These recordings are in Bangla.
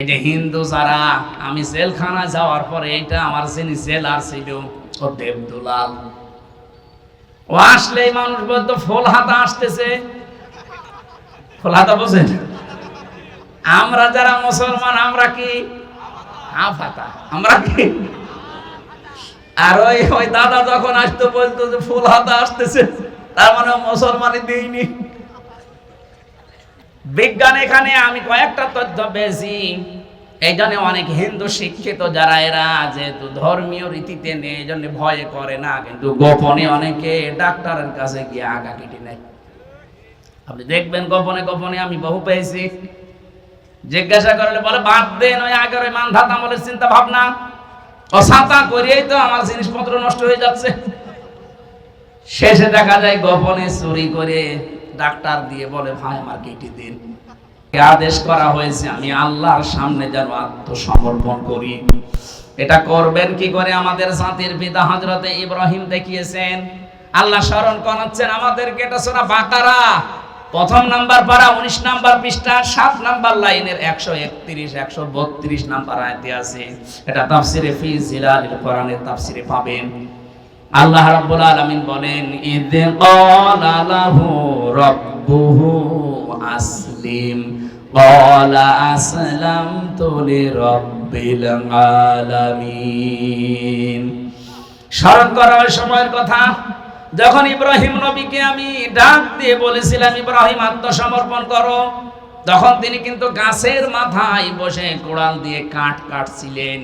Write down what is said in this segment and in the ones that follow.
যে হিন্দু যারা, আমি জেলখানা যাওয়ার পরে এটা আমার যিনি জেলার ছিল, ও দেবদুলাল। ও আসলেই মানুষ বলতো, ফুল হাতা আসতেছে। ফুল হাতা বোঝেন আমরা যারা মুসলমান, আমরা কি? হাফ হাতা। আমরা কি? আর ওই ওই দাদা যখন আসতো, বলতো যে, ফুল হাতা আসতেছে। তার মানে মুসলমানই দিইনি। বিজ্ঞান এখানে আমি কয়েকটা তথ্য পেয়েছি। এই জন্য অনেক হিন্দু শিক্ষিত যারা, এরা যেহেতু ধর্মীয় রীতিতে নেই এই জন্য ভয়ে করে না, কিন্তু গোপনে অনেকে ডাক্তারের কাছে গিয়ে আগা কেটে নেয়। আপনি দেখবেন গোপনে গোপনে আমি বহু পেয়েছি। জিজ্ঞাসা করলে বলে, বাদ দেন, ওই আগের ওই মান্ধাত আমলের চিন্তা ভাবনা। ও সাঁতা করিয়েই তো আমার জিনিসপত্র নষ্ট হয়ে যাচ্ছে। শেষে দেখা যায় গোপনে চুরি করে ডাক্তার দিয়ে বলে, ভাই, আমার কেটে দিন। আদেশ করা হয়েছে, আমি আল্লাহর সামনে যেন আত্মসমর্পণ করি। এটা করবেন কি করে আমাদের জাতির পিতা হজরতে ইব্রাহিম দেখিয়েছেন। আল্লাহ স্মরণ করাচ্ছেন আমাদেরকে, এটা সোনা বাকারা। প্রথম নাম্বার পারা, উনিশ নাম্বার পৃষ্ঠা, সাত নাম্বার লাইনের একশো একত্রিশ, একশো বত্রিশ নাম্বার আয়তে আছে। এটা তাফসিরে ফি জিলালিল কোরআনের তাফসিরে পাবেন। আল্লাহ রাব্বুল আলামিন বলেন, ইদ ক্বালা লাহু রাব্বুহু আসলিম, ক্বালা আসলামতু লিরাব্বিল আলামিন। স্মরণ করা ওই সময়ের কথা, যখন ইব্রাহিম নবীকে আমি ডাক দিয়ে বলেছিলাম, ইব্রাহিম, আত্মসমর্পণ করো। তখন তিনি কিন্তু গাছের মাথায় বসে কোড়াল দিয়ে কাঠ কাটছিলেন।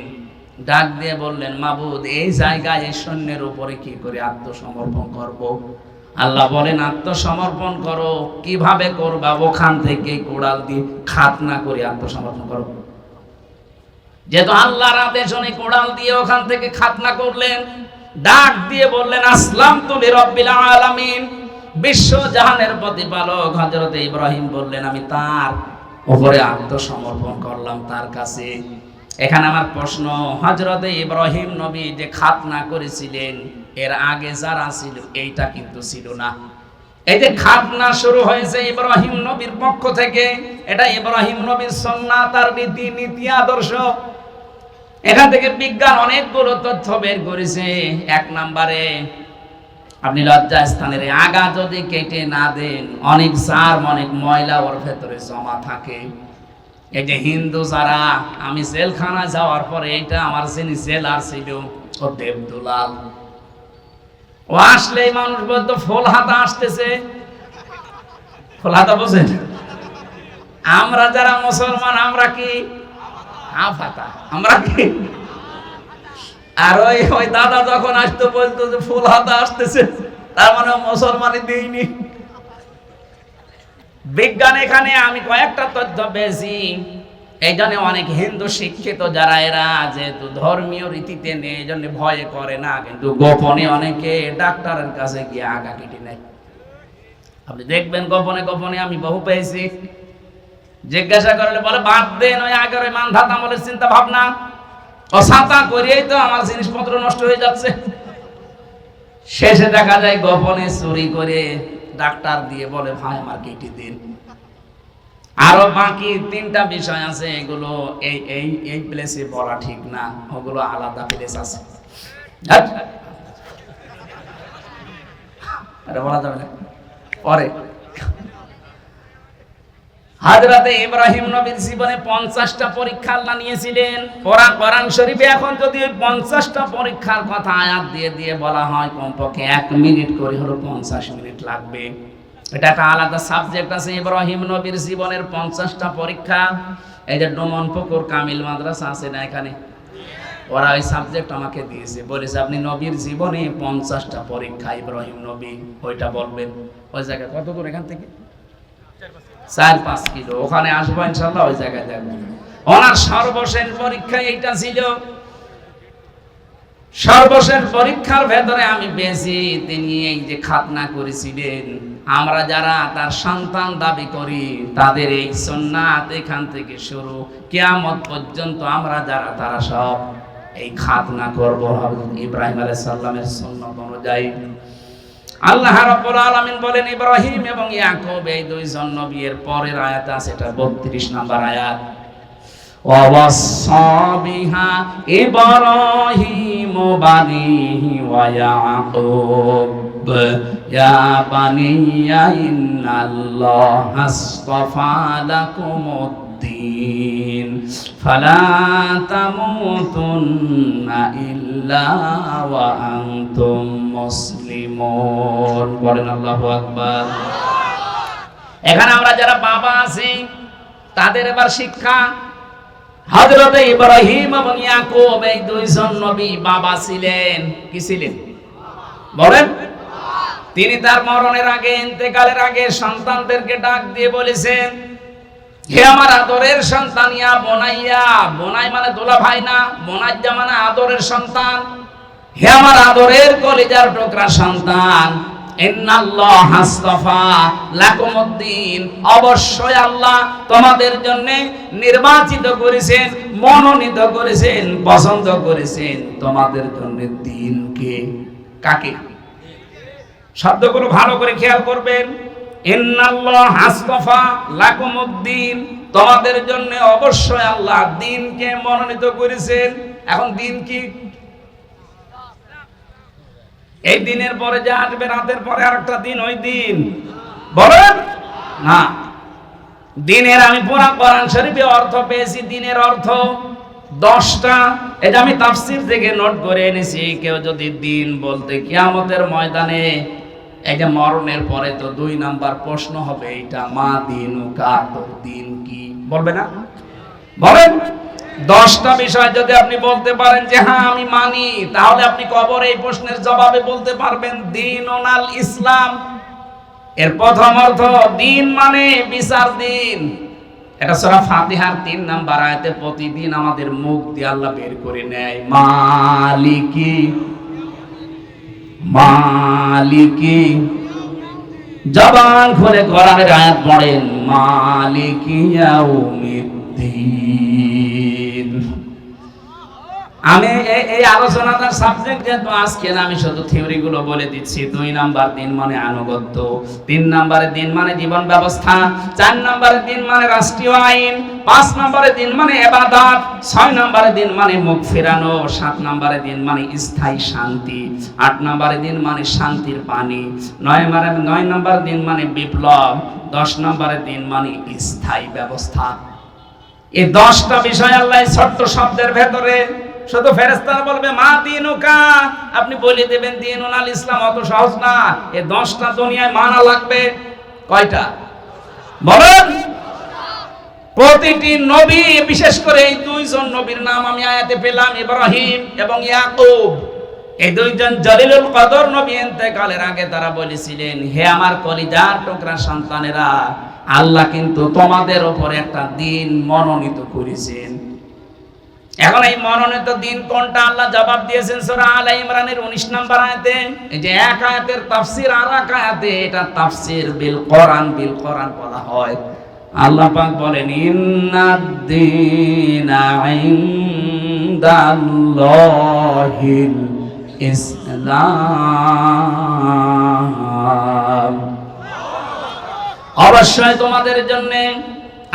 ডাক দিয়ে বললেন, মাবুদ, এই জায়গায় এই সৈন্যের উপরে কি করে আত্মসমর্পণ করব। আল্লাহ বলেন, আত্মসমর্পণ করো। কীভাবে করবা? ওখান থেকে কোড়াল দিয়ে খাত না করে আত্মসমর্পণ করো। যেহেতু আল্লাহর আদেশ উনি কোড়াল দিয়ে ওখান থেকে খাতনা করলেন, ডাক দিয়ে বললেন, আসলাম তুলি রব্বিল আলামিন। বিশ্ব জাহানের প্রতিপালক হযরত ইব্রাহিম বললেন, আমি তার উপরে আত্মসমর্পণ করলাম, তার কাছে এখানে আমার প্রশ্ন, হযরত ইব্রাহিম নবী যে খাতনা করেছিলেন, এর আগে যারা ছিল, এইটা কিন্তু ছিল না। এই যে খাতনা শুরু হয়েছে ইব্রাহিম নবীর পক্ষ থেকে, এটা ইব্রাহিম নবীর সন্ন্যাত তার রীতি নীতি আদর্শ। এখান থেকে বিজ্ঞান অনেকগুলো তথ্য বের করেছে। এক নম্বরে, আপনি লজ্জা স্থানের আগা যদি কেটে না দেন, অনেক সার অনেক ময়লা ওর ভেতরে জমা থাকে। এই যে হিন্দু যারা, আমি জেলখানা যাওয়ার পরে এটা আমার যিনি জেলার ছিল, ও দেবদুলাল। ও আসলেই মানুষ বলতো, ফুল হাতা আসতেছে। ফুল হাতা বোঝেন? আমরা যারা মুসলমান, আমরা কি? হাফ হাতা। আমরা কি? আর ওই ওই দাদা যখন আসতো, বলতো যে, ফুল হাতা আসতেছে। তার মানে মুসলমানই দিইনি বিজ্ঞান এখানে আমি কয়েকটা তথ্য পেয়েছি। এই জন্য অনেক হিন্দু শিক্ষিত যারা, এরা যেহেতু ধর্মীয় রীতিতে নেই, এই জন্য ভয়ে করে না, কিন্তু গোপনে অনেকে ডাক্তারের কাছে গিয়ে আগা কেটে নেয়। আপনি দেখবেন গোপনে গোপনে আমি বহু পেয়েছি। জিজ্ঞাসা করলে বলে, বাদ দেন ওই আগের ওই মান্ধাত আমলের চিন্তা ভাবনা ও সাঁতা করিয়েই তো আমার জিনিসপত্র নষ্ট হয়ে যাচ্ছে। শেষে দেখা যায় গোপনে চুরি করে ডাক্তার দিয়ে বলে, ভাই, আমার কেটে দিন। আরও বাকি তিনটা বিষয় আছে, এগুলো এই এই এই প্লেসে বলা ঠিক না, ওগুলো আলাদা প্লেস আছে। আরে বলা যাবে না। পরে। হাজরাতে ইব্রাহিম নবীর জীবনে পঞ্চাশটা পরীক্ষা আল্লাহ নিয়েছিলেন। ওরা কোরআন শরীফে এখন যদি ওই পঞ্চাশটা পরীক্ষার কথা আয়াত দিয়ে দিয়ে বলা হয়, কমপক্ষে এক মিনিট করে হলো পঞ্চাশ মিনিট লাগবে। এটা একটা আলাদা সাবজেক্ট আছে, ইব্রাহিম নবীর জীবনের পঞ্চাশটা পরীক্ষা। এই যে ডোমন পুকুর, কামিল মাদ্রাসা আছে না এখানে? ওরা ওই সাবজেক্ট আমাকে দিয়েছে। বলেছে, আপনি নবীর জীবনে পঞ্চাশটা পরীক্ষা, ইব্রাহিম নবী। ওইটা বলবেন। ওই জায়গায় কত দূর এখান থেকে? চার পাঁচ কিলো। ওখানে আসব ইনশাল্লাহ, ওই জায়গায় দেখব। ওনার সর্বশেষ পরীক্ষা এইটা ছিল। সর্বশেষ পরীক্ষার ভেতরে আমি পেয়েছি, তিনি এই যে খাতনা করেছিলেন, আমরা যারা তার সন্তান দাবি করি, তাদের এই সন্ন্যাত এখান থেকে শুরু। কেয়ামত পর্যন্ত আমরা যারা, তারা সব এই খাতনা করব। ইব্রাহিম আলাইহিস সালামের সুন্নাত অনুযায়ী আল্লাহ রাব্বুল আলামিন বলেন ইব্রাহিম এবং ইয়াকুব, এই দুইজন নবীর পরের আয়াত আছে, এটা 32 নম্বর আয়াত। ওয়াসা বিহা ইব্রাহিম বানিহি ওয়া ইয়াকুব, ইয়া বানিয়া ইন্নাল্লাহ আস্তাফা লাকুমুত الدين فلا تموتن إلا وأنتم مسلمون বলেন আল্লাহু আকবার এখানে আমরা যারা বাবা আছি তাদের এবার শিক্ষা হযরত ইব্রাহিম এবং ইয়াকুব এই দুইজন নবী বাবা ছিলেন কি ছিলেন বলেন তিনি তার মরণের আগে ইন্তেকালের আগে সন্তানদেরকে ডাক দিয়ে বলেছেন হে আমার আদরের সন্তান, ইয়া বোনাইয়া। বোনাই মানে দোলা ভাই না, বোনাইয়া মানে আদরের সন্তান। হে আমার আদরের কলিজার টুকরা সন্তান। অবশ্যই আল্লাহ তোমাদের জন্য নির্বাচিত করেছেন, মনোনীত করেছেন, পছন্দ করেছেন তোমাদের জন্য দিনকে কাকে? শব্দগুলো ভালো করে খেয়াল করবেন। তোমাদের জন্য অবশ্যই আল্লাহ দিনকে মনোনীত করেছেন। এখন দিন কি? এই দিনের পরে যে আসবে, রাতের পরে আরেকটা দিন, ওই দিন। বলেন? না। দিনের আমি পুরা কোরআন শরীফে অর্থ পেয়েছি, দিনের অর্থ দশটা। এটা আমি তাফসির থেকে নোট করে এনেছি, কেউ যদি দিন বলতে কিয়ামতের ময়দানে যে মরণের পরে তো দুই নাম্বার প্রশ্ন হবে এটা মা দিন দিন কি? বলবে না? বলেন, দশটা বিষয় যদি আপনি বলতে পারেন যে হ্যাঁ আমি মানি তাহলে আপনি কবরে এই প্রশ্নের জবাবে বলতে পারবেন, দিন ওনাল ইসলাম এর প্রথম অর্থ, দিন মানে বিচার দিন। এটা সরা ফাতিহার তিন নাম্বার আয়াতে প্রতিদিন আমাদের মুখ দিয়ে আল্লাহ বের করে নেয়, মালিকি মালিকি। জবান খুলে কোরআনের আয়াত পড়েন মালিকি ইয়াউমিদ্দিন আমি এই- আলোচনাটার সাবজেক্ট যেহেতু আজকে আমি শুধু থিওরি গুলো বলে দিচ্ছি। দুই নাম্বার দিন মানে আনুগত্য। তিন নাম্বারে দিন মানে জীবন ব্যবস্থা। চার নাম্বারে দিন মানে রাষ্ট্রীয় আইন। পাঁচ নম্বরে দিন মানে এবাদত। ছয় নম্বরে দিন মানে মুখ ফেরানো। সাত নম্বরে দিন মানে স্থায়ী শান্তি। আট নম্বরে দিন মানে শান্তির পানি নয় মানে নয় নম্বর দিন মানে বিপ্লব। দশ নম্বরে দিন মানে স্থায়ী ব্যবস্থা। এই দশটা বিষয় আল্লাহ ছোট্ট শব্দের ভেতরে শুধু ফেরেস্তারা বলবে, মা দিনুকা। আপনি বলে দেবেন দিন আল ইসলাম অত সহজ না। এই দশটা দুনিয়ায় মানা লাগবে। কয়টা? বলেন। প্রতিটি নবী, বিশেষ করে এই দুইজন নবীর নাম আমি আয়াতে পেলাম, ইব্রাহিম এবং ইয়াকুব। এই দুইজন জলিলুল কদর নবী ইন্তেকালের আগে তারা বলেছিলেন, হে আমার কলিজার টুকরা সন্তানেরা, আল্লাহ কিন্তু তোমাদের উপরে একটা দিন মনোনীত করেছেন। এখন এই মনোনীত দিন কোনটা আল্লাহ জবাব দিয়েছেন? সূরা আল ইমরানের 19 নম্বর আয়াতে? এই যে এক আয়াতের তাফসীর আর এক আয়াতে, এটা তাফসীর বিল কোরআন বিল কোরআন বলা হয়। আল্লাহ পাক বলেন, ইন্নাদ-দীনা ইসলাম। অবশ্যই তোমাদের জন্য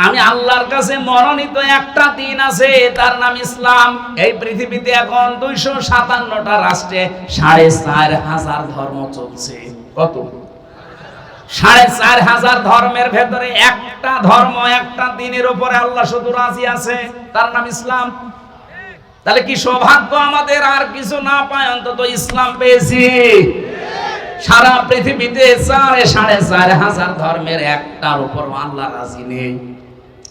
আমি আল্লাহর কাছে মনোনীত একটা দিন আছে, তার নাম ইসলাম। এই পৃথিবীতে এখন দুইশো সাতান্নটা রাষ্ট্রে সাড়ে চার হাজার ধর্ম চলছে। কত? সাড়ে চার হাজার ধর্মের ভেতরে একটা ধর্ম, একটা দিনের উপরে আল্লাহ শুধু রাজি আছে, তার নাম ইসলাম। তাহলে কি সৌভাগ্য আমাদের আর কিছু না পায়? অন্তত ইসলাম পেয়েছি। সারা পৃথিবীতে সাড়ে সাড়ে চার হাজার ধর্মের একটার উপর আল্লাহ রাজি নেই।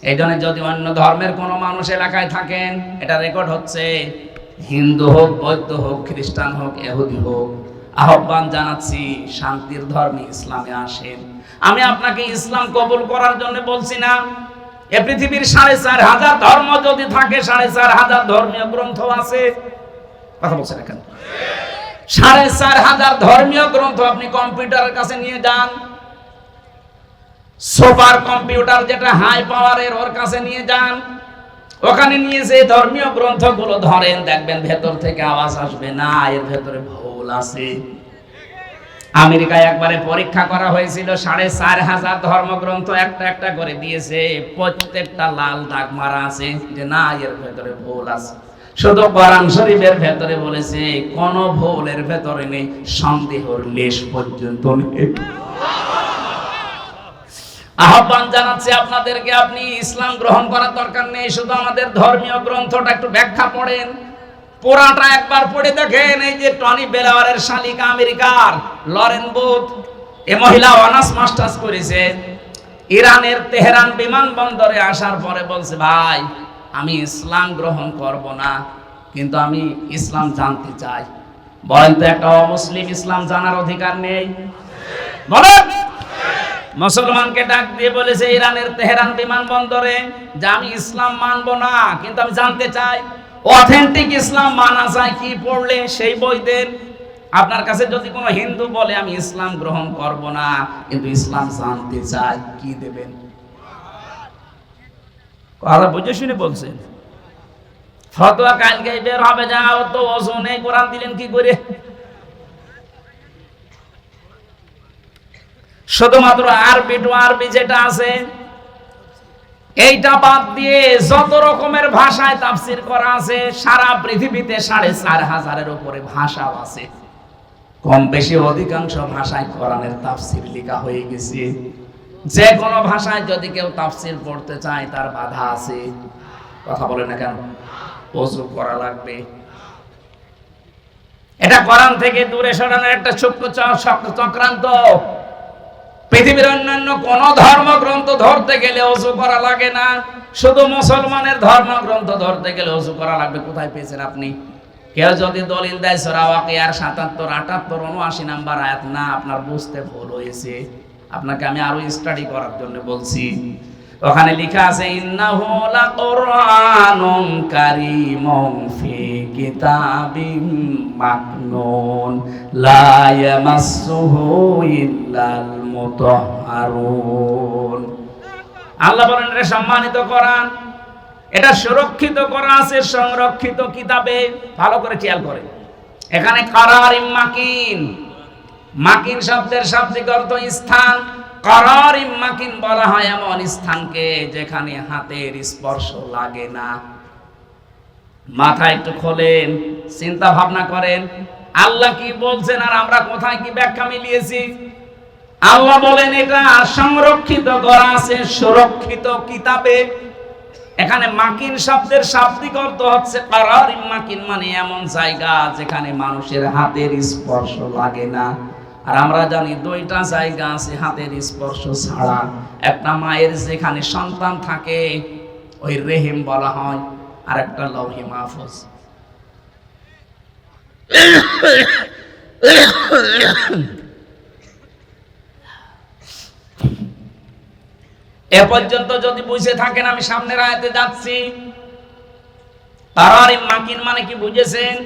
এই জন্য যদি অন্য ধর্মের কোনো মানুষ এলাকায় থাকেন, এটা রেকর্ড হচ্ছে, হিন্দু হোক, বৌদ্ধ হোক, খ্রিস্টান হোক এহুদি হোক, আহ্বান জানাচ্ছি, শান্তির ধর্মে ইসলামে আসেন। আমি আপনাকে ইসলাম কবুল করার জন্য বলছি না, এ পৃথিবীর সাড়ে চার হাজার ধর্ম যদি থাকে, সাড়ে চার হাজার ধর্মীয় গ্রন্থ আছে। কথা বলছেন এখানে সাড়ে চার হাজার ধর্মীয় গ্রন্থ আপনি কম্পিউটারের কাছে নিয়ে যান সুপার কম্পিউটার যেটা হাই পাওয়ারের ওর কাছে নিয়ে যান। ওখানে নিয়ে যে ধর্মীয় গ্রন্থগুলো ধরেন, দেখবেন ভেতর থেকে আওয়াজ আসবে, না, এর ভেতরে ভুল আছে। আমেরিকায় একবারে পরীক্ষা করা হয়েছিল, সাড়ে চার হাজার ধর্মগ্রন্থ একটা একটা করে দিয়েছে, প্রত্যেকটা লাল দাগ মারা আছে, যে না, এর ভেতরে ভুল আছে। শুধু কোরআন শরীফের ভেতরে বলেছে, কোন ভুলের ভেতরে নেই, সন্দেহর লেশ পর্যন্ত নেই। আহ্বান জানাচ্ছি আপনাদেরকে, আপনি ইসলাম গ্রহণ করার দরকার নেই, শুধু আমাদের ধর্মীয় গ্রন্থটা একটু ব্যাখ্যা পড়েন। পোড়াটা একবার পড়ে দেখেন, এই যে টনি বেলাওয়ারের শালিকা আমেরিকার লরেন বুথ এ মহিলা অনার্স মাস্টার্স করেছে, ইরানের তেহরান বিমানবন্দরে আসার পরে বলছে, ভাই, আমি ইসলাম গ্রহণ করব না, কিন্তু আমি ইসলাম জানতে চাই। বলেন তো একটা অমুসলিম ইসলাম জানার অধিকার নেই? বলেন! মুসলমানকে ডাক দিয়ে বলেছে, ইরানের তেহরান বিমানবন্দরে যে আমি ইসলাম মানব না, কিন্তু আমি জানতে চাই, অথেন্টিক ইসলাম মানা যায় কি পড়লে? সেই বই দেন আপনার কাছে যদি কোনো হিন্দু বলে, আমি ইসলাম গ্রহণ করব না, কিন্তু ইসলাম জানতে চাই কি দেবেন? কথা বুঝে শুনে বলছেন, ফতোয়া কালকে বের হবে, যাও তো, ওজনে কোরআন দিলেন কি করে? শুধুমাত্র আরবি টু আরবি যেটা আছে, এইটা বাদ দিয়ে যত রকমের ভাষায় তাফসির করা আছে, সারা পৃথিবীতে সাড়ে চার হাজারের উপরে ভাষা আছে। কম বেশি অধিকাংশ ভাষায় কোরআনের তাফসির লেখা হয়ে গেছে। যে কোনো ভাষায় যদি কেউ তাফসির পড়তে চায়, তার বাধা আছে। কথা বলে না কেন? অজু করা লাগবে। এটা কোরআন থেকে দূরে সরানোর একটা চ- চক্রান্ত। পৃথিবীর অন্যান্য কোন ধর্মগ্রন্থ ধরতে গেলে অজু করা লাগে না। শুধু মুসলমানের ধর্মগ্রন্থ ধরতে গেলে অজু করা লাগবে। কোথায় পেয়েছেন আপনি? কেউ যদি দলিল দেয় সরাওয়াকে আর সাতাত্তর, আটাত্তর, উনআশি নাম্বার আয়াত, না, আপনার বুঝতে ভুল হয়েছে। আপনাকে আমি আরও স্টাডি করার জন্য বলছি। ওখানে লেখা আছে, ইন্নাহু লাকুরআনুন কারীমুন ফি কিতাবিম মাকনুন, লা ইয়ামাসসুহু ইল্লাল মুতাহহারুন আল্লাহ বলেন, এটা সম্মানিত কোরআন। এটা সুরক্ষিত করা আছে, সংরক্ষিত কিতাবে। ভালো করে খেয়াল করে। এখানে কারার মাকিন। শব্দের অর্থ স্থান। করার বলা হয় এমন স্থানকে যেখানে হাতের স্পর্শ লাগে না। মাথা একটু খোলেন, চিন্তা ভাবনা করেন, আল্লাহ কি বলছেন আর আমরা কোথায় কি ব্যাখ্যা মিলিয়েছি? আল্লাহ বলেন, এটা সংরক্ষিত করা আছে, সুরক্ষিত কিতাবে। এখানে মাকিন শব্দের শাব্দিক অর্থ হচ্ছে মাকিন মানে এমন জায়গা যেখানে মানুষের হাতের স্পর্শ লাগে না। আর আমরা জানি দুইটা জায়গা আছে হাতের স্পর্শ ছাড়া। একটা মায়ের যেখানে সন্তান থাকে, ওই রেহিম বলা হয়, আর একটা লৌহি মাহফুজ। এ পর্যন্ত যদি বুঝে থাকেন, আমি সামনের আয়াতে যাচ্ছি। কারার মাকিন মানে কি বুঝেছেন?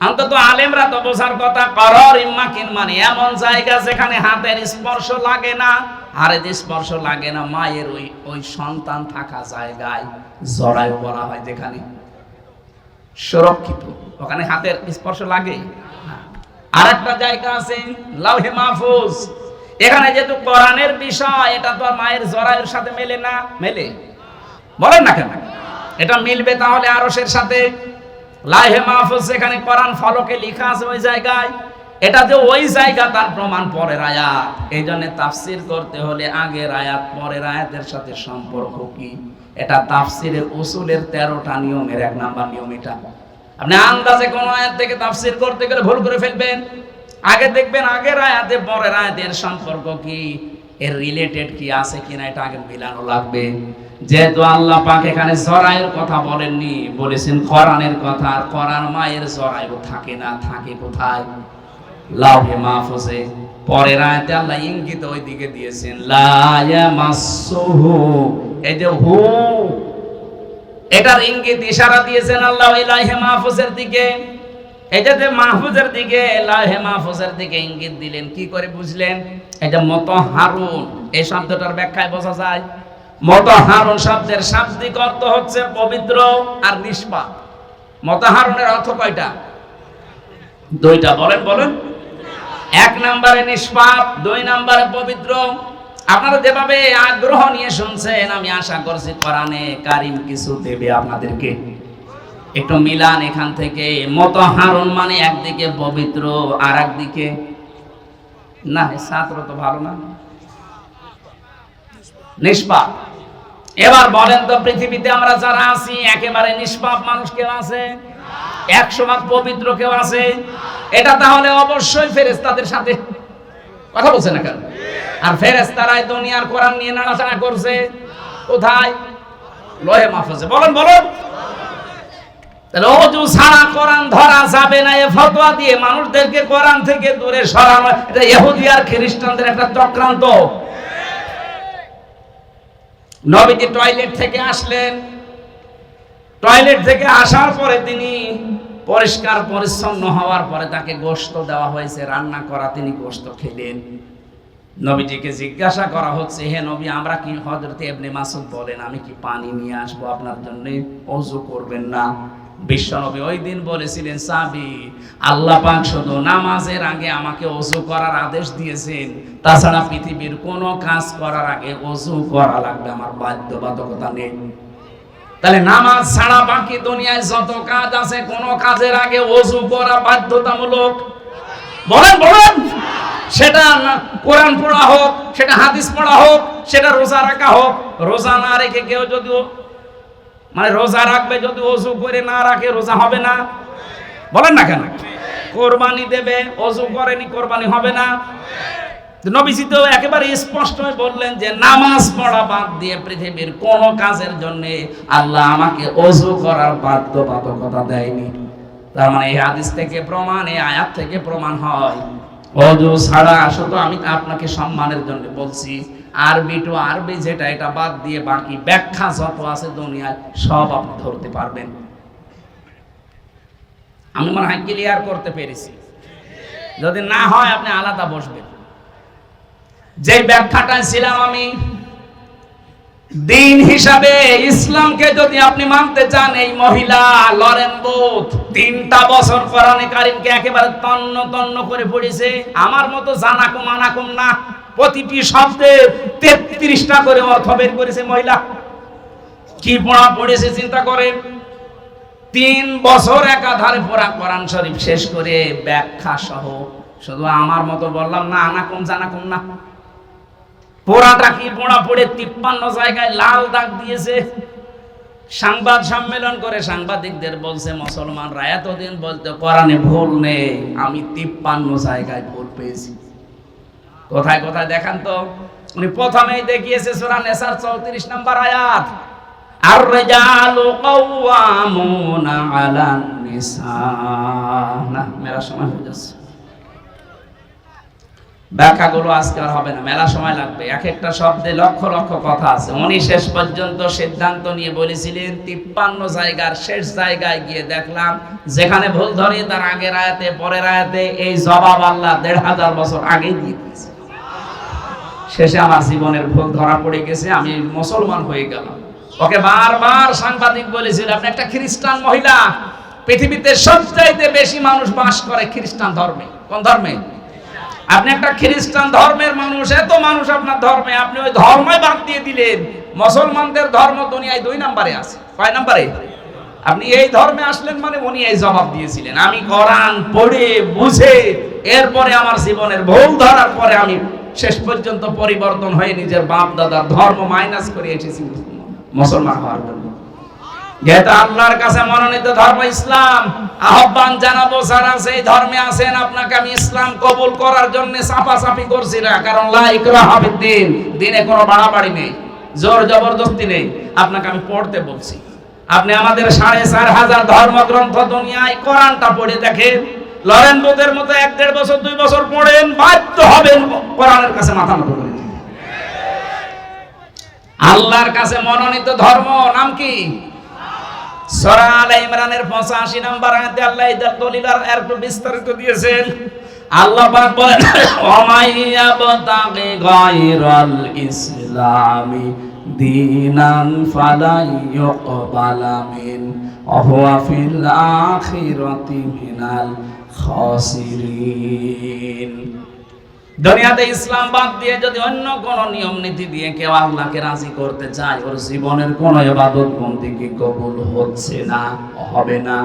অন্তত আলেমরা তো বোঝার কথা, করর ইম্মাকিন মানে এমন জায়গা যেখানে হাতের স্পর্শ লাগে না স্পর্শ লাগে না, মায়ের ওই ওই সন্তান থাকা জায়গায় জড়ায়ু বলা হয় যেখানে। সুরক্ষিত, ওখানে হাতের স্পর্শ লাগে। আর একটা জায়গা আছে, লাউহে মাহফুজ। এখানে যেহেতু কোরআনের বিষয়, এটা তো আর মায়ের জরায়ুর সাথে মেলে না। মেলে? বলেন না কেন? এটা মিলবে তাহলে আরশের সাথে? লাহে মাহফুজ যেখানে কোরআন ফলকে লেখা আছে ওই জায়গায়। এটা যে ওই জায়গা, তার প্রমাণ পরের আয়াত। এই জন্য তাফসির করতে হলে আগের আয়াত, পরের আয়াতের সাথে সম্পর্ক কি? এটা তাফসিরের উসুলের তেরোটা নিয়মের এক নাম্বার নিয়ম এটা। আপনি আন্দাজে কোন আয়াত থেকে তাফসির করতে গেলে ভুল করে ফেলবেন। আগে দেখবেন, আগের আয়াতে, পরের আয়াতের সম্পর্ক কি? এর রিলেটেড কি আছে কিনা এটা আগে মিলানো লাগবে। যেহেতু আল্লাহ পাক এখানে জরায়ের কথা বলেননি, বলেছেন কোরআনের কথা, আর কোরআন মায়ের জরায়ু থাকে না, থাকে কোথায়? লাউহে মাহফুজে। পরের আয়াতে আল্লাহ ইঙ্গিত ওই দিকে দিয়েছেন, লা ইয়ামাসসুহু, এই যে হু, এটার ইঙ্গিত ইশারা দিয়েছেন আল্লাহ ওই লাহে মাহফুজের দিকে। এটা যে মাহফুজের দিকে মাহফুজের দিকে ইঙ্গিত দিলেন। কি করে বুঝলেন? এটা মত হারুন। এই শব্দটার ব্যাখ্যায় বোঝা যায়। মত হারুন শব্দের শাব্দিক অর্থ হচ্ছে পবিত্র আর নিষ্পাপ। মত হারুনের অর্থ কয়টা? দুইটা। বলেন বলেন। এক নম্বরে নিষ্পাপ, দুই নম্বরে পবিত্র। আপনারা যেভাবে আগ্রহ নিয়ে শুনছেন, আমি আশা করছি কোরআনে কারিম কিছু দেবে আপনাদেরকে। একটু মিলান এখান থেকে। মত হারুন মানে একদিকে পবিত্র আর একদিকে না ছাত্র তো ভালো না। নিষ্পাপ। এবার বলেন তো পৃথিবীতে আমরা যারা আছি, একেবারে নিষ্পাপ মানুষ কেউ আছে? একশো ভাগ পবিত্র কেউ আছে? এটা তাহলে অবশ্যই ফেরেস্তাদের সাথে কথা বলছে না কেন? আর ফেরেস্তারাই দুনিয়ার কোরআন নিয়ে নাড়াচাড়া করছে। কোথায়? লোহে মাহফুজে বলেন, বলুন। তাহলে অজু ছাড়া কোরআন ধরা যাবে না, এ ফতোয়া দিয়ে মানুষদেরকে কোরআন থেকে দূরে সরানো, এটা ইহুদি আর খ্রিস্টানদের একটা চক্রান্ত। নবীজি টয়লেট থেকে আসলেন। টয়লেট থেকে আসার পরে তিনি পরিষ্কার, পরিচ্ছন্ন হওয়ার পরে তাকে গোশত দেওয়া হয়েছে, রান্না করা তিনি গোশত খেলেন। নবীজিকে জিজ্ঞাসা করা হচ্ছে, হে নবী, আমরা কি হজরত এবনে মাসুদ বলেন, আমি কি পানি নিয়ে আসব আপনার জন্য? অজু করবেন না। বিশ্বনবী ওই দিন বলেছিলেন, সাবি, আল্লাহ পাক শুধু নামাজের আগে আমাকে অজু করার আদেশ দিয়েছেন। তাছাড়া পৃথিবীর কোনো কাজ করার আগে অজু করা লাগবে আমার বাধ্যবাধকতা নেই। তাহলে নামাজ ছাড়া বাকি দুনিয়ায় যত কাজ আছে, কোন কাজের আগে অজু করা বাধ্যতামূলক। বলেন বলেন। সেটা কোরআন পড়া হোক, সেটা হাদিস পড়া হোক, সেটা রোজা রাখা হোক, রোজা না রেখে কেউ যদি মানে রোজা রাখবে যদি অজু করে না রাখে, রোজা হবে না? বলেন না কেন? কোরবানি দেবে, অজু করেনি, কোরবানি হবে না? নবীজি তো একেবারে স্পষ্ট বললেন যে নামাজ পড়া বাদ দিয়ে পৃথিবীর কোন কাজের জন্য আল্লাহ আমাকে অজু করার বাধ্যবাধকতা দেয়নি। তার মানে এই হাদিস থেকে প্রমাণ, এই আয়াত থেকে প্রমাণ হয়। অজু ছাড়া শুধু আমি আপনাকে সম্মানের জন্য বলছি। আরবি টু আরবি যেটা, এটা বাদ দিয়ে বাকি ব্যাখ্যা যত আছে দুনিয়ায় সব আপনি ধরতে পারবেন। আমি মনে হয় ক্লিয়ার করতে পেরেছি। যদি না হয় আপনি আলাদা বসবেন। যে ব্যাখ্যাটা ছিলাম আমি, দিন হিসাবে ইসলামকে যদি আপনি মানতে চান, এই মহিলা লরেন বোধ তিনটা বছর কোরআনে কারিমকে একেবারে তন্ন তন্ন করে পড়েছে। আমার মতো জানাকুম আনাকুম না। প্রতিটি শব্দে তেত্রিশটা করে অর্থ বের করেছে মহিলা। কি পড়া পড়েছে চিন্তা করে তিন বছর একাধারে পড়া কোরআন শরীফ শেষ করে ব্যাখ্যা সহ, শুধু আমার মতো বললাম না আনা কম জানা জানাকুম না। পোড়াটা কি পোড়া পড়ে তিপ্পান্ন জায়গায় লাল দাগ দিয়েছে। সাংবাদ সম্মেলন করে সাংবাদিকদের বলছে, মুসলমানরা এতদিন বলতে, কোরআনে ভুল নেই, আমি তিপ্পান্ন জায়গায় ভুল পেয়েছি। কোথায় কোথায় দেখান তো। উনি প্রথমেই দেখিয়েছে সূরা নেসার 34 নম্বর আয়াত। লাগবে। শব্দে লক্ষ লক্ষ কথা আছে। উনি শেষ পর্যন্ত সিদ্ধান্ত নিয়ে বলেছিলেন, তিপ্পান্ন জায়গার শেষ জায়গায় গিয়ে দেখলাম, যেখানে ভুল ধরে তার আগের আয়াতে, পরের আয়াতে এই জবাব আল্লাহ দেড় হাজার বছর আগে দিয়ে দিয়েছে। শেষে আমার জীবনের ভুল ধরা পড়ে গেছে, আমি মুসলমান হয়ে গেলাম। ওকে বারবার সাংবাদিক বলেছিল, আপনি একটা খ্রিস্টান মহিলা, পৃথিবীতে সবচাইতে বেশি মানুষ বাস করে খ্রিস্টান ধর্মে। কোন ধর্মে? আপনি একটা খ্রিস্টান ধর্মের মানুষ, এত মানুষ আপনার ধর্মে, আপনি ওই ধর্মই বাদ দিয়ে দিলেন। মুসলমানদের ধর্ম দুনিয়ায় দুই নম্বরে আছে। কয় নম্বরে? আপনি এই ধর্মে আসলেন মানে উনি এই জবাব দিয়েছিলেন। আমি কোরআন পড়ে, বুঝে, এরপরে আমার জীবনের ভুল ধরার পরে আমি শেষ পর্যন্ত পরিবর্তন হয়ে নিজের বাপ, দাদার ধর্ম মাইনাস করে এসেছি মুসলমান হওয়ার জন্য। যেহেতু আল্লাহর কাছে মনোনীত ধর্ম ইসলাম, আহ্বান জানাব সেই ধর্মে আপনাকে আমি ইসলাম কবুল করার জন্য করছি না, কারণ লা ইকরাহা ফিদ্দিন দিনে কোনো বাড়াবাড়ি নেই, জোর জবরদস্তি নেই, আপনাকে আমি পড়তে বলছি। আপনি আমাদের সাড়ে চার হাজার ধর্মগ্রন্থ দুনিয়ায় কোরআনটা পড়ে দেখেন লরেন বোধের মতো এক দেড় বছর, দুই বছর পড়েন, বাধ্য হবেন কোরআনের কাছে মাথা নত করে আল্লাহর কাছে মনোনীত ধর্ম, নাম কি? সূরা ইমরানের 85 নম্বর আয়াতে আল্লাহ দলিল আর একটু বিস্তারিত দিয়েছেন। আল্লাহ পাক বলেন ওমাইয়াবতাগি গায়রাল ইসলামি দীনান ফালাই ইউকবালা মিন ফিল আখিরাতি মিনাল খাসিরিন। দুনিয়াতে ইসলাম বাদ দিয়ে যদি অন্য কোন নিয়ম নীতি দিয়ে কেউ আল্লাহকে রাজি করতে চায়, ওর জীবনের কোন ইবাদত বন্দিকে কবুল হচ্ছে না, হবে না?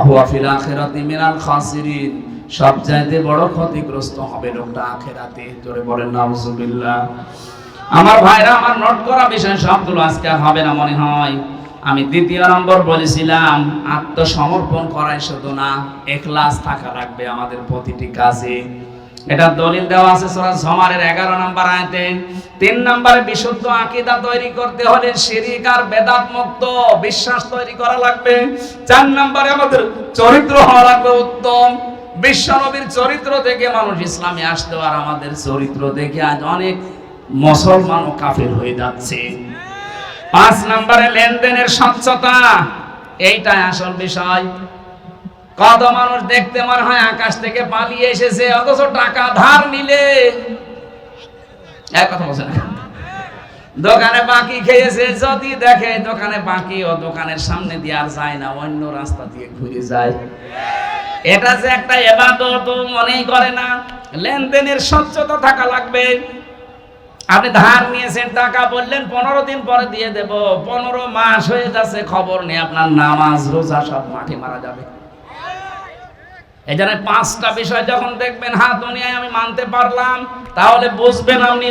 আহুয়া ফিল আখিরাতি মিনাল খাসিরিন। সব চাইতে বড় ক্ষতিগ্রস্ত হবে লোকটা আখেরাতে। জোরে বলেন, নাউজুবিল্লাহ। আমার ভাইরা, আমার নোট করা বিষয় সবগুলো আজকে হবে না মনে হয়। আমি দ্বিতীয় নম্বর বলেছিলাম, আত্মসমর্পণ করাই শুধু না, এখলাস থাকা লাগবে আমাদের প্রতিটি কাজে। এটা দলিল দেওয়া আছে সূরা জমারের 11 নম্বর আয়াতে। তিন নম্বরে, বিশুদ্ধ আকীদা তৈরি করতে হলে শিরিক আর বেদাত মুক্ত বিশ্বাস তৈরি করা লাগবে। চার নম্বরে, আমাদের চরিত্র হওয়া লাগবে উত্তম। বিশ্বনবীর চরিত্র দেখে মানুষ ইসলামে আসতো আর আমাদের চরিত্র দেখে আজ অনেক মুসলমান ও কাফের হয়ে যাচ্ছে। পাঁচ নম্বরে লেনদেনের স্বচ্ছতা, এইটাই আসল বিষয়। কত মানুষ দেখতে মনে হয় আকাশ থেকে পালিয়ে এসেছে, অথচ টাকা ধার নিলে। দোকানে বাকি খেয়েছে, যদি দেখে দোকানে বাকি, ও দোকানের সামনে দিয়ে আর যায় না, অন্য রাস্তা দিয়ে ঘুরে যায়। এটা যে একটা এবাদত মনেই করে না। লেনদেনের স্বচ্ছতা থাকা লাগবে। আপনি ধার নিয়েছেন টাকা বললেন, পনেরো দিন পরে দিয়ে দেব। পনেরো মাস হয়ে যাচ্ছে, খবর নেই আপনার নামাজ, রোজা সব মাঠে মারা যাবে। এই জন্য পাঁচটা বিষয় যখন দেখবেন হ্যাঁ দুনিয়ায় আমি মানতে পারলাম, তাহলে বুঝবেন আপনি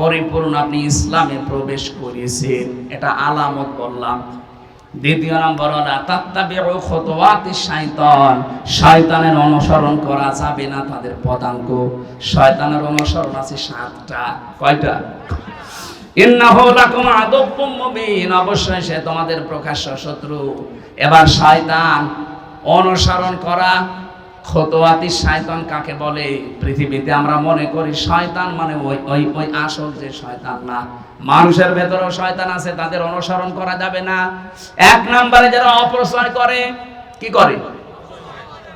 পরিপূর্ণ আপনি ইসলামে প্রবেশ করিয়েছেন এটা আলামত বললাম। দ্বিতীয় নম্বর শাইতান। শয়তানের অনুসরণ করা যাবে না তাদের পদাঙ্ক। শয়তানের অনুসরণ আছে সাতটা। কয়টা? ইন্নাহু লাকুম মুবিন। অবশ্যই সে তোমাদের প্রকাশ্য শত্রু। এবার শয়তান অনুসরণ করা খতোয়াতি শয়তান কাকে বলে? পৃথিবীতে আমরা মনে করি শয়তান মানে ওই ওই ওই আসল যে শয়তান না। মানুষের ভেতরেও শয়তান আছে, তাদের অনুসরণ করা যাবে না। এক নম্বরে যারা অপ্রশ্রয় করে, কি করে?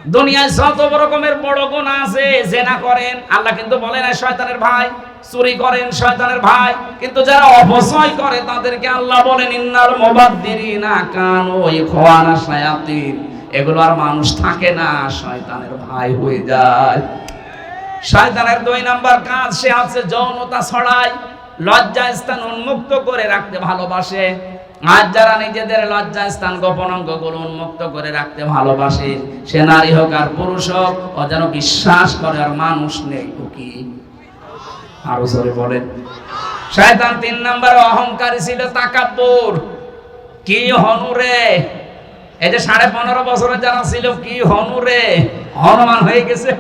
দুনিয়ায় যত রকমের বড় গুণা আছে, জেনা করেন। আল্লাহ কিন্তু বলেন না শয়তানের ভাই, চুরি করেন শয়তানের ভাই। কিন্তু যারা অপচয় করে, তাদেরকে আল্লাহ বলেন, ইন্নাল মুবাদ্দিরিনা কানু ইখওয়ানা শায়াতিন। এগুলো আর মানুষ থাকে না, শয়তানের ভাই হয়ে যায়। শয়তানের দুই নাম্বার কাজ, সে আছে যৌনতা ছড়ায়। লজ্জা স্থান উন্মুক্ত করে রাখতে ভালোবাসে। আর যারা নিজেদের লজ্জা স্থান গোপন অঙ্গগুলো উন্মুক্ত করে রাখতে ভালোবাসে, সে নারী হোক আর পুরুষ হোক, ও যেন বিশ্বাস করে আর মানুষ নেই কি? আরও জোরে বলেন। শয়তান তিন নম্বরে, অহংকারী ছিল তাকাব্বুর। কি হনুরে এই যে সাড়ে পনেরো বছরে যারা ছিল, কি হনুরে হনুমান হয়ে গেছে।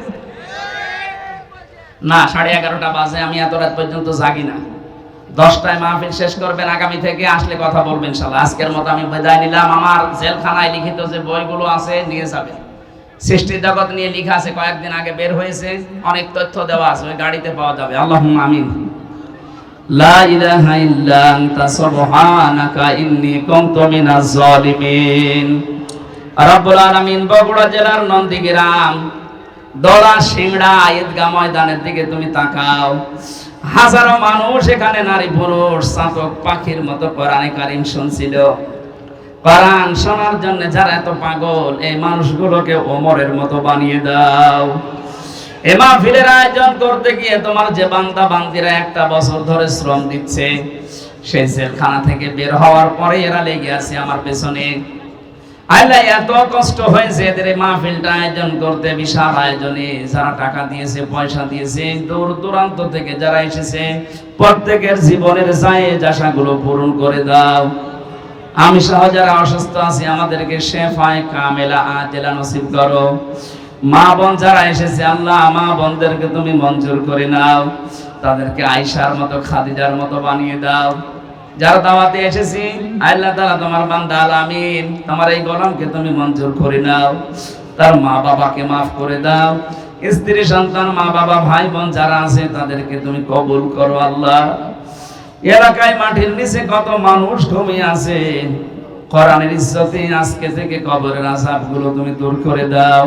না, সাড়ে এগারোটা বাজে, আমি এত রাত পর্যন্ত জাগি না। দশটায় মাহফিল শেষ করবেন, আগামী থেকে আসলে কথা বলবেন ইনশাল্লাহ আজকের মতো আমি বিদায় নিলাম। আমার জেলখানায় লিখিত যে বইগুলো আছে, নিয়ে যাবেন সৃষ্টি জগৎ নিয়ে লেখা আছে, কয়েকদিন আগে বের হয়েছে। অনেক তথ্য দেওয়া আছে, ওই গাড়িতে পাওয়া যাবে। আল্লাহ আমিন। লা ইলাহা ইল্লা আনতা, সুবহানাকা ইন্নী কুনতু মিনাজ জালিমিন রব্বুল আলামিন বগুড়া জেলার নন্দীগ্রাম, দলা সিংড়া ঈদগাহ ময়দানের দিকে তুমি তাকাও। হাজারো মানুষ এখানে নারী পুরুষ চাতক পাখির মতো কোরআনে কারিম শুনছিল। কোরআন শোনার জন্য যারা এত পাগল, এই মানুষগুলোকে ওমরের মতো বানিয়ে দাও। এ মাহফিলের আয়োজন করতে গিয়ে তোমার যে বান্দা বান্দিরা একটা বছর ধরে শ্রম দিচ্ছে, সেই জেলখানা থেকে বের হওয়ার পরে এরা লেগে আছে আমার পেছনে। আল্লাহ এত কষ্ট হয়েছে এদের মাহফিলটা আয়োজন করতে, বিশাল আয়োজনে যারা টাকা দিয়েছে, পয়সা দিয়েছে দূর দূরান্ত থেকে যারা এসেছে, প্রত্যেকের জীবনের জায়েজ আশাগুলো পূরণ করে দাও। আমি সহ যারা অসুস্থ আছি, আমাদেরকে শেফায় কামেলা আজেলা নসিব করো। মা বোন যারা এসেছে, আল্লাহ মা বোনদেরকে তুমি মঞ্জুর করে নাও। তাদেরকে আয়সার মতো, খাদিজার মতো বানিয়ে দাও। যারা দাওয়াতে এসেছি, আল্লাহ তাআলা তোমার তোমার এই তুমি মঞ্জুর করে নাও। তার মা বাবাকে মাফ করে দাও। স্ত্রী, সন্তান, মা বাবা, ভাই বোন যারা আছে, তাদেরকে তুমি কবুল করো আল্লাহ। এলাকায় মাটির নিচে কত মানুষ আছে আজকে থেকে কবরের তুমি দূর করে দাও।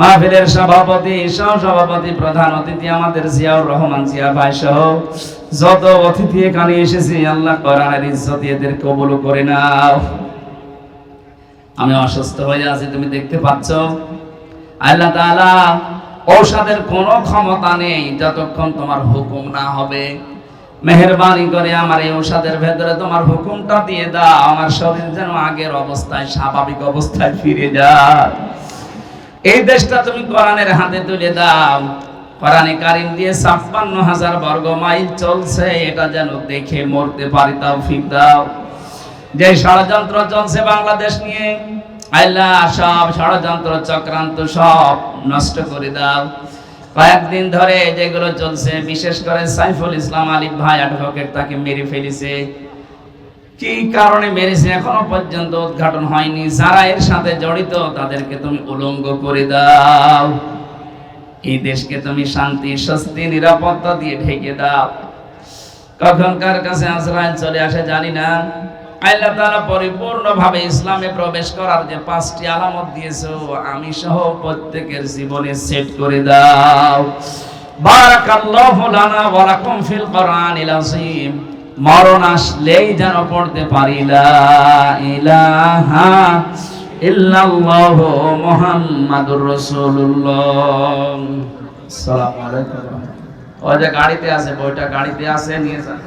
মাহফিলের সভাপতি সভাপতি প্রধান অতিথি আমাদের জিয়াউর রহমান জিয়া ভাই সহ যত অতিথি এখানে এসেছে, আল্লাহ কোরআনের ইজ্জত এদের কবুল করে নাও। আমি অসুস্থ হয়ে আছি, তুমি দেখতে পাচ্ছ? আল্লাহ তাআলা ঔষধের কোনো ক্ষমতা নেই যতক্ষণ তোমার হুকুম না হবে। মেহরবানি করে আমার এই ঔষধের ভেতরে তোমার হুকুমটা দিয়ে দাও, আমার শরীর যেন আগের অবস্থায়, স্বাভাবিক অবস্থায় ফিরে যায়। এই দেশটা তুমি কোরআনের হাতে তুলে দাও। কোরআনে কারিম দিয়ে ছাপ্পান্ন হাজার বর্গ মাইল চলছে, এটা যেন দেখে মরতে পারি তাও ফিক দাও। যে ষড়যন্ত্র চলছে বাংলাদেশ নিয়ে, আল্লাহ সব ষড়যন্ত্র চক্রান্ত সব নষ্ট করে দাও। কয়েকদিন ধরে যেগুলো চলছে, বিশেষ করে সাইফুল ইসলাম আলিফ ভাই অ্যাডভোকেট তাকে মেরে ফেলেছে। কি কারণে মেরেছে এখনও পর্যন্ত উদ্ঘাটন হয়নি, যারা এর সাথে জড়িত তাদেরকে তুমি উলঙ্গ করে দাও। এই দেশকে তুমি শান্তি, স্বস্তি, নিরাপত্তা দিয়ে ঢেকে দাও। কখন কার কাছে আজরাইল চলে আসে, জানি না। আল্লাহ তাআলা পরিপূর্ণভাবে ইসলামে প্রবেশ করার যে পাঁচটি আলামত দিয়েছ আমি সহ প্রত্যেকের জীবনে সেট করে দাও। বারাকাল্লাহু লানা ওয়া লাকুম ফিল কোরআনিল আযীম। মরণ আসলেই যেন পড়তে পারি, লা ইলাহা ইল্লাল্লাহু মুহাম্মাদুর রাসূলুল্লাহ। আসসালামু আলাইকুম। ওই যে গাড়িতে আছে, বইটা গাড়িতে আছে, নিয়ে যান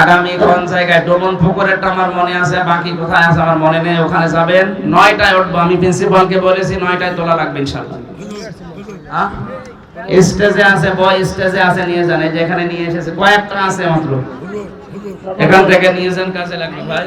আগামী কোন জায়গায়? ডোমন পুকুরেরটা আমার মনে আছে, বাকি কোথায় আছে আমার মনে নেই, ওখানে যাবেন। নয়টায় উঠবো, আমি প্রিন্সিপালকে বলেছি, নয়টায় তোলা লাগবে ইনশাআল্লাহ। হ্যাঁ? স্টেজে আছে, বয় স্টেজে আছে, নিয়ে যান। এই যে নিয়ে এসেছে, কয়েকটা আছে মাত্র। এখান থেকে নিয়ে যান, কাজে লাগবে, ভাই।